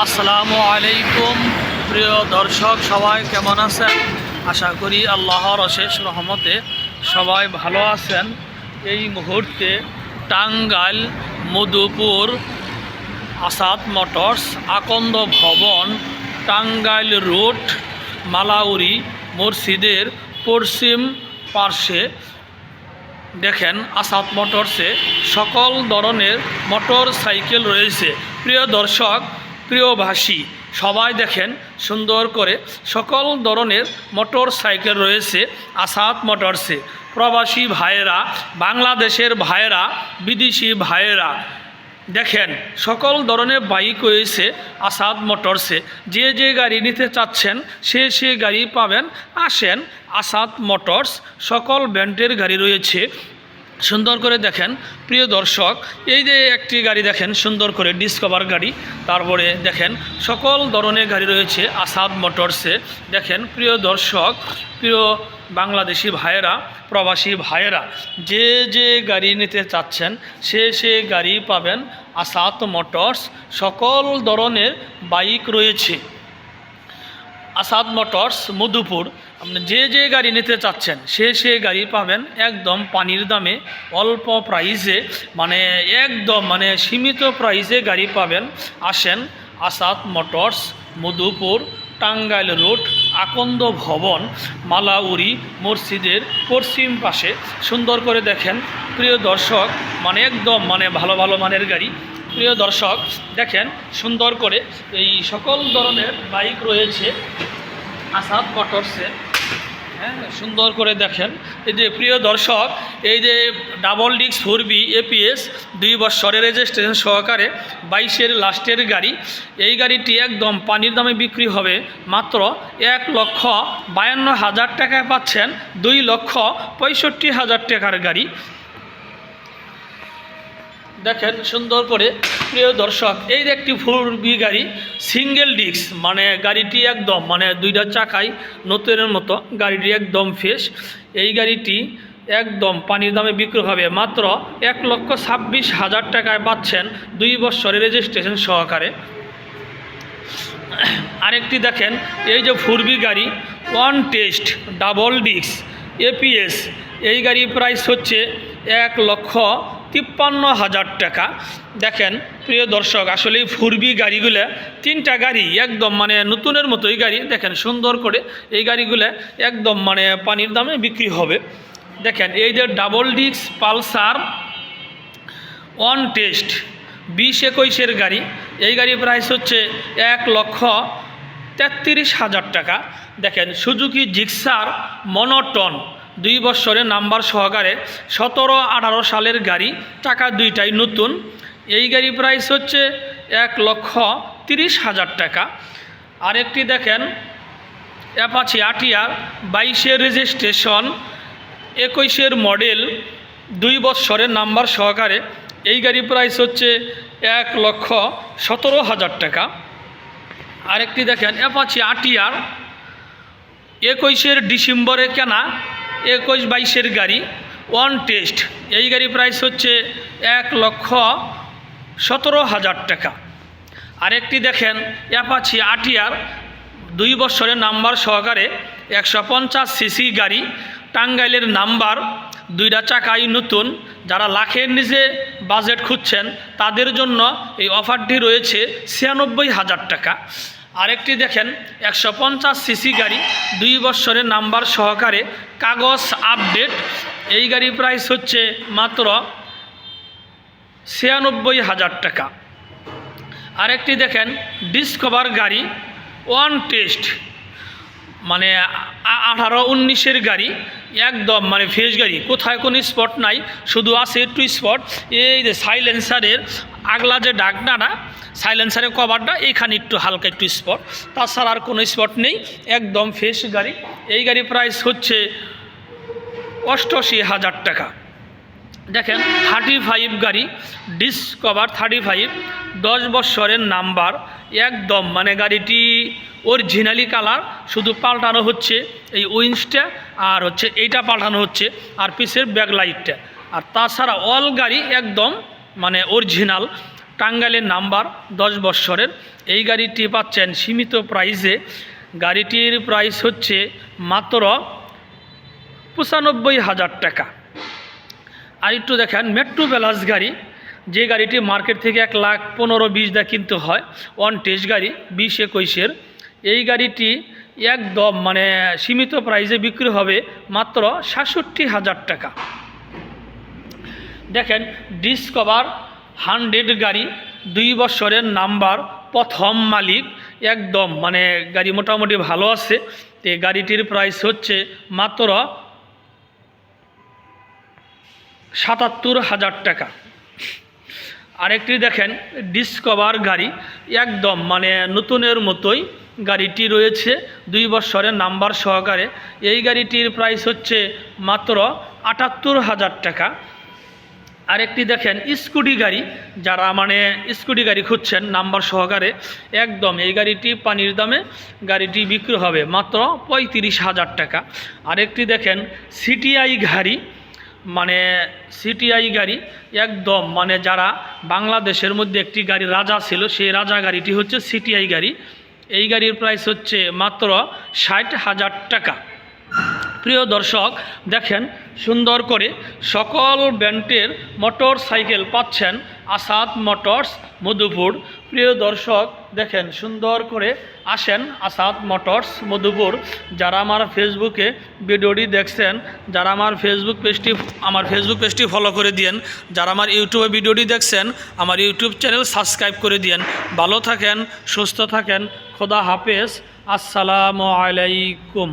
আসসালামু আলাইকুম, প্রিয় দর্শক, সবাই কেমন আছেন? আশা করি আল্লাহর অশেষ রহমতে সবাই ভালো আছেন। এই মুহূর্তে টাঙ্গাইল, মধুপুর, আসাদ মোটরস, আকন্দ ভবন, টাঙ্গাইল রোড মালাউরি মসজিদের পশ্চিম পার্শ্বে দেখেন আসাদ মোটরসে সকল ধরনের মোটর সাইকেল রয়েছে। প্রিয় দর্শক প্রিয়ভাষী। সবাই দেখেন, সুন্দর করে সকল ধরনের মোটর সাইকেল রয়েছে, আসাদ মোটরসে। প্রবাসী ভাইয়েরা, বাংলাদেশের ভাইয়েরা, বিদেশি ভাইয়েরা, দেখেন, সকল ধরনের বাইক রয়েছে আসাদ মোটরসে। যে যে গাড়ি নিতে চাচ্ছেন, সে সে গাড়ি পাবেন। আসেন, আসাদ মোটরস, সকল ব্র্যান্ডের গাড়ি রয়েছে। সুন্দর করে দেখেন, প্রিয় দর্শক, এই যে একটি গাড়ি দেখেন, সুন্দর করে ডিসকভার গাড়ি, তারপরে দেখেন সকল ধরনের গাড়ি রয়েছে আসাদ মোটরসে দেখেন, প্রিয় দর্শক, প্রিয় বাংলাদেশি ভাইয়েরা, প্রবাসী ভাইয়েরা, যে যে গাড়ি নিতে চাচ্ছেন, সে সে গাড়ি পাবেন আসাদ মোটরস সকল ধরনের বাইক রয়েছে। আসাদ মোটরস, মধুপুর। আপনি যে যে গাড়ি নিতে চাচ্ছেন, সে সে গাড়ি পাবেন একদম পানির দামে, অল্প প্রাইসে মানে একদম মানে সীমিত প্রাইসে গাড়ি পাবেন। আসেন আসাদ মোটরস, মধুপুর, টাঙ্গাইল রোড আকন্দ ভবন মালাউরি মসজিদের পশ্চিম পাশে। সুন্দর করে দেখেন, প্রিয় দর্শক মানে একদম মানে ভালো ভালো মানের গাড়ি। প্রিয় দর্শক, দেখেন, সুন্দর করে এই সকল ধরনের বাইক রয়েছে। আসাদ মোটরসে। হ্যাঁ সুন্দর করে দেখেন। এই যে প্রিয় দর্শক, এই যে ডাবল ডিক্স ফোর বি এপিএস, দুই বছরের রেজিস্ট্রেশন সহকারে বাইশের লাস্টের গাড়ি। এই গাড়িটি একদম পানির দামে বিক্রি হবে মাত্র এক লক্ষ বায়ান্ন হাজার টাকায় পাচ্ছেন, দুই লক্ষ পঁয়ষট্টি হাজার টাকার গাড়ি। দেখেন, সুন্দর করে প্রিয় দর্শক, এই একটি ফোর বি গাড়ি, সিঙ্গেল ডিস্ক মানে গাড়িটি একদম মানে দুইটা চাকাই, নতুনের মতো, গাড়িটি একদম ফ্রেশ এই গাড়িটি একদম পানির দামে বিক্রি হবে মাত্র এক লক্ষ ছাব্বিশ হাজার টাকায় পাচ্ছেন দুই বছরের রেজিস্ট্রেশন সহকারে। আরেকটি দেখেন, এই যে ফুরবি গাড়ি one test double disc ABS এই গাড়ির প্রাইস হচ্ছে এক লক্ষ তিপ্পান্ন হাজার টাকা। দেখেন প্রিয় দর্শক, আসলে ফুরবি গাড়িগুলো তিনটা গাড়ি একদম মানে নতুনের মতোই গাড়ি। দেখেন সুন্দর করে এই গাড়িগুলো একদম মানে পানির দামে বিক্রি হবে। দেখেন, এই যে double disc Pulsar on test বিশ একুশের গাড়ি। এই গাড়ির প্রাইস হচ্ছে এক লক্ষ তেত্রিশ হাজার টাকা। দেখেন, সুজুকি জিক্সার মনোটন দুই বছরের নাম্বার সহকারে সতেরো আঠারো সালের গাড়ি। টাকা দুইটাই নতুন। এই গাড়ির প্রাইস হচ্ছে এক লক্ষ তিরিশ হাজার টাকা। আরেকটি দেখেন অ্যাপাচি আটিয়ার বাইশের রেজিস্ট্রেশন একুশের মডেল দুই বৎসরের নাম্বার সহকারে। এই গাড়ির প্রাইস হচ্ছে এক লক্ষ সতেরো হাজার টাকা। আরেকটি দেখেন অ্যাপাচি আটিয়ার একুশের ডিসেম্বরে কেনা, একুশ বাইশের গাড়ি। ওয়ান টেস্ট এই গাড়ি প্রাইস হচ্ছে এক লক্ষ সতেরো হাজার টাকা। আরেকটি দেখেন, অ্যাপাচি আটিয়ার দুই বছরের নাম্বার সহকারে একশো পঞ্চাশ সিসি গাড়ি, টাঙ্গাইলের নাম্বার, দুইটা চাকাই নতুন। যারা লাখের নিচে বাজেট খুঁজছেন, তাদের জন্য এই অফারটি রয়েছে ছিয়ানব্বই হাজার টাকা। আরেকটি দেখেন, একশো পঞ্চাশ সিসি গাড়ি, দুই বছরের নাম্বার সহকারে কাগজ আপডেট। এই গাড়ি প্রাইস হচ্ছে মাত্র ছিয়ানব্বই হাজার টাকা। আরেকটি দেখেন ডিসকভার গাড়ি ওয়ান টেস্ট মানে আঠারো উনিশের গাড়ি, একদম মানে ফ্রেশ গাড়ি। কোথায় কোনো স্পট নাই, শুধু আছে একটু স্পট এই যে সাইলেন্সারের আগলা যে ডাকনাটা সাইলেন্সারের কভারটা এইখানে একটু হালকা একটু স্পট তাছাড়া আর কোনো স্পট নেই, একদম ফ্রেশ গাড়ি। এই গাড়ি প্রাইস হচ্ছে অষ্টআশি হাজার টাকা। দেখেন থার্টি ফাইভ গাড়ি ডিসকভার থার্টি ফাইভ দশ বৎসরের নাম্বার একদম মানে গাড়িটি অরিজিনালি কালার শুধু পাল্টানো হচ্ছে এই উইন্সটা আর হচ্ছে এইটা পাল্টানো হচ্ছে আর পিসের ব্যাক লাইটটা আর তাছাড়া অল গাড়ি একদম মানে অরিজিনাল টাঙ্গাইলের নাম্বার দশ বৎসরের। এই গাড়িটি পাচ্ছেন সীমিত প্রাইসে গাড়িটির প্রাইস হচ্ছে মাত্র পঁচানব্বই হাজার টাকা। আর একটু দেখেন মেট্রো প্লাস গাড়ি, যে গাড়িটি মার্কেট থেকে এক লাখ পনেরো বিশ দা কিনতে হয় ওয়ান টেস্ট গাড়ি, বিশ একুশের। এই গাড়িটি একদম মানে সীমিত প্রাইসে বিক্রি হবে মাত্র সাতষট্টি হাজার টাকা। দেখেন ডিসকভার হান্ড্রেড গাড়ি, দুই বছরের নাম্বার প্রথম মালিক, একদম মানে গাড়ি মোটামুটি ভালো আছে। তো গাড়িটির প্রাইস হচ্ছে মাত্র সাতাত্তর হাজার টাকা। আরেকটি দেখেন ডিসকভার গাড়ি। একদম মানে নতুনের মতোই গাড়িটি রয়েছে, দুই বছরের নাম্বার সহকারে। এই গাড়িটির প্রাইস হচ্ছে মাত্র আটাত্তর হাজার টাকা। আরেকটি দেখেন, স্কুটি গাড়ি। যারা মানে স্কুটি গাড়ি খুঁজছেন, নাম্বার সহকারে, একদম এই গাড়িটি পানির দামে গাড়িটি বিক্রি হবে মাত্র পঁয়ত্রিশ হাজার টাকা। আরেকটি দেখেন সিটিআই গাড়ি। মানে সিটিআই গাড়ি একদম মানে যারা বাংলাদেশের মধ্যে একটি গাড়ি রাজা ছিল, সেই রাজা গাড়িটি হচ্ছে সিটিআই গাড়ি। এই গাড়ির প্রাইস হচ্ছে মাত্র ষাট হাজার টাকা। প্রিয় দর্শক, দেখেন, সুন্দর করে সকল ব্যান্ডের মোটর সাইকেল পাচ্ছেন আসাদ মোটরস মধুপুর। প্রিয় দর্শক দেখেন, সুন্দর করে আসেন আসাদ মোটরস মধুপুর। যারা আমার ফেসবুকে ভিডিওটি দেখছেন, যারা আমার ফেসবুক পেজটি, আমার ফেসবুক পেজটি ফলো করে দিয়েন, যারা আমার ইউটিউবে ভিডিওটি দেখছেন, আমার ইউটিউব চ্যানেল সাবস্ক্রাইব করে দিয়েন। ভালো থাকেন, সুস্থ থাকেন, খোদা হাফেজ। আসসালামু আলাইকুম।